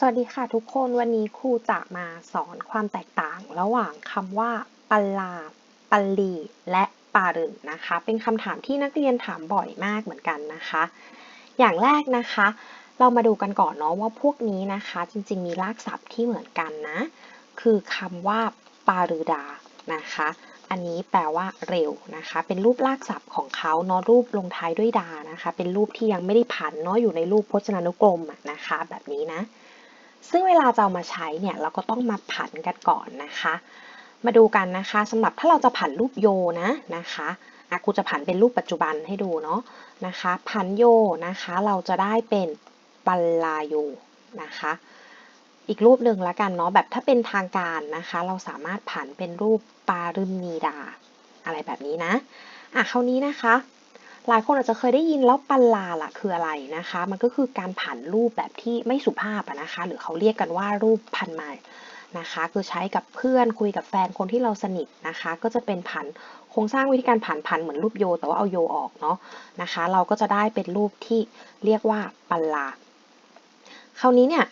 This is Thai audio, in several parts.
สวัสดีค่ะทุกคนวันนี้ครูจะมาสอนความแตกต่างระหว่างคำว่าปลาปลีและปารึนนะคะ เป็นคำถามที่นักเรียนถามบ่อยมากเหมือนกันนะคะ อย่างแรกนะคะ เรามาดูกันก่อนเนาะว่าพวกนี้นะคะ จริงๆมีรากศัพท์ที่เหมือนกันนะ คือคำว่าปารึดานะคะ อันนี้แปลว่าเร็วนะคะ เป็นรูปรากศัพท์ของเขาเนาะรูปลงท้ายด้วยดานะคะ เป็นรูปที่ยังไม่ได้ผันเนาะอยู่ในรูปพจนานุกรมนะคะ แบบนี้นะ ซึ่งเวลาจะเอามาใช้เนี่ยเราก็ต้องมาผันกันก่อนนะคะ มาดูกันนะคะสำหรับถ้าเราจะผันรูปโยนะนะคะอะครูจะผันเป็นรูปปัจจุบันให้ดูเนาะนะคะผันโยนะคะเราจะได้เป็นปัลลาโยนะคะอีกรูปหนึ่งละกันเนาะแบบถ้าเป็นทางการนะคะ เราสามารถผันเป็นรูปปารึมนีดา อะไรแบบนี้นะอะคราวนี้นะคะ หลายคนอาจจะเคยได้ยินแล้วปัลลาล่ะคืออะไรนะคะ มันก็คือการผันรูปแบบที่ไม่สุภาพนะคะ หรือเขาเรียกกันว่ารูปพันมานะคะ คือใช้กับเพื่อนคุยกับแฟนคนที่เราสนิทนะคะ ก็จะเป็นผันโครงสร้างวิธีการผันผันเหมือนรูปโย แต่ว่าเอาโยออกเนาะนะคะ เราก็จะได้เป็นรูปที่เรียกว่าปัลลา คราวนี้เนี่ย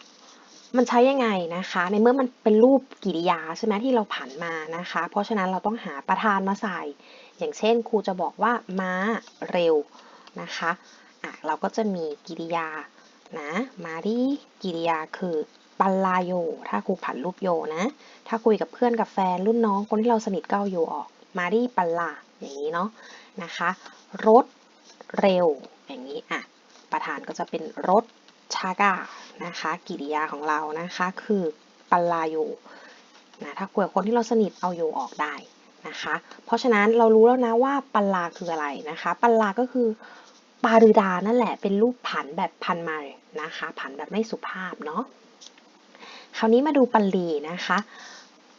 มันใช้ยังไงนะคะ ในเมื่อมันเป็นรูปกิริยาใช่ไหมที่เราผันมานะคะ เพราะฉะนั้นเราต้องหาประธานมาใส่ อย่างเช่นครูจะบอกว่าม้าเร็วนะคะอะเราก็จะมีกิริยานะมาดีกิริยาคือปัลลาโย ถ้าครูผันรูปโยนะ ถ้าคุยกับเพื่อนกับแฟนรุ่นน้องคนที่เราสนิทก็เอาโยออก มาดีปัลลาอย่างนี้เนาะนะคะ รถเร็วอย่างนี้อะประธานก็จะเป็นรถชากานะคะ กิริยาของเรานะคะคือปัลลาโยนะถ้าคุยกับคนที่เราสนิทเอาโยออกได้ นะคะ เพราะฉะนั้นเรารู้แล้วนะว่าปัลลาคืออะไรนะคะ ปัลลาก็คือปารือดานั่นแหละเป็นรูปผันแบบพันมานะคะผันแบบไม่สุภาพเนาะคราวนี้มาดูปัลลีนะคะ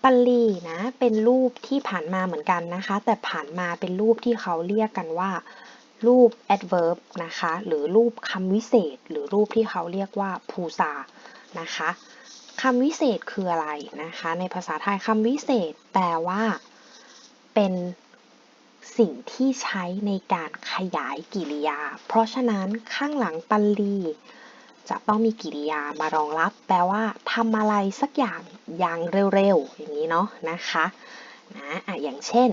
ปัลลีนะเป็นรูปที่ผ่านมาเหมือนกันนะคะ แต่ผ่านมาเป็นรูปที่เขาเรียกกันว่า รูป adverb นะคะ หรือรูปคำวิเศษ หรือรูปที่เขาเรียกว่าภูซานะคะคำวิเศษคืออะไรนะคะ ในภาษาไทยคำวิเศษแปลว่า เป็นสิ่งที่ใช้ในการขยายกิริยา เพราะฉะนั้นข้างหลังปัลลี จะต้องมีกิริยามารองรับ แปลว่าทำอะไรสักอย่างอย่างเร็วๆ อย่างนี้เนาะนะคะนะอะอย่างเช่น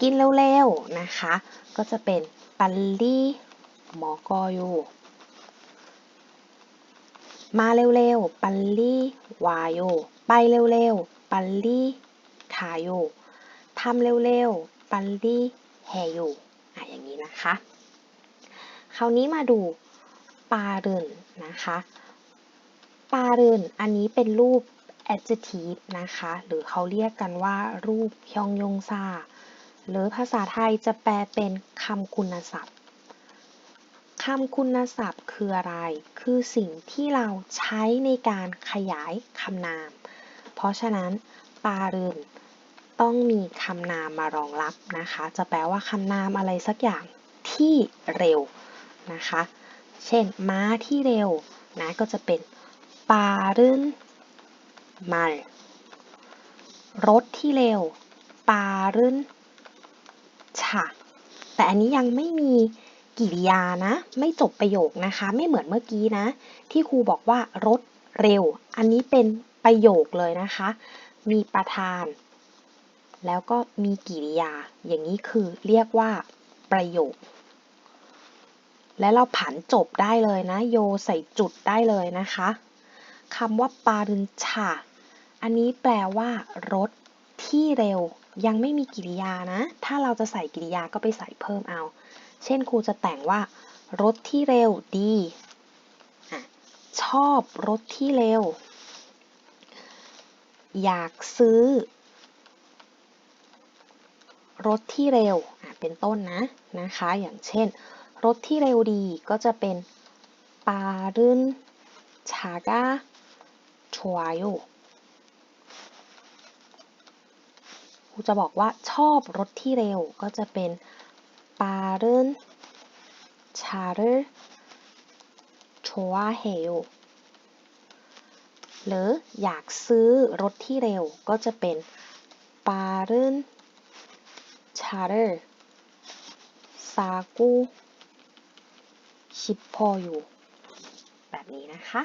กินเร็วๆ นะคะ ก็จะเป็นปัลลีมอกอยูมาเร็วๆ ปัลลีวายโยไปเร็วๆ ปัลลีคาโย ทำเร็วๆปัลลีแฮโยอะอย่างนี้นะคะ คราวนี้มาดูปาเรินนะคะปาเรินอันนี้เป็นรูป adjective นะคะ หรือเขาเรียกกันว่ารูปยองยงซาหรือภาษาไทยจะแปลเป็นคำคุณศัพท์คำคุณศัพท์คืออะไร คือสิ่งที่เราใช้ในการขยายคำนาม เพราะฉะนั้นปาเริน ต้องมีคำนามมารองรับนะคะ จะแปลว่าคำนามอะไรสักอย่างที่เร็วนะคะ เช่น ม้าที่เร็วนะก็จะเป็นปารึนมาลรถที่เร็วปารึนชะแต่อันนี้ยังไม่มีกิริยานะ ไม่จบประโยคนะคะ ไม่เหมือนเมื่อกี้นะ ที่ครูบอกว่ารถเร็ว อันนี้เป็นประโยคเลยนะคะ มีประธาน แล้วก็มีกิริยา อย่างนี้คือเรียกว่าประโยค และเราผันจบได้เลยนะ โยใส่จุดได้เลยนะคะคำว่าปารินชาอันนี้แปลว่า รถที่เร็วยังไม่มีกิริยานะ ถ้าเราจะใส่กิริยาก็ไปใส่เพิ่มเอา เช่นครูจะแต่งว่า รถที่เร็วดี ชอบรถที่เร็ว อยากซื้อ รถที่เร็วเป็นต้นนะนะคะ อย่างเช่น รถที่เร็วดีก็จะเป็นปารึนชากาชัวโยครูจะบอกว่าชอบรถที่เร็วก็จะเป็นปารึนชาร์ชัวเฮโยหรืออยากซื้อรถที่เร็วก็จะเป็นปารึน 차를 싸고 싶어요 แบบนี้นะคะ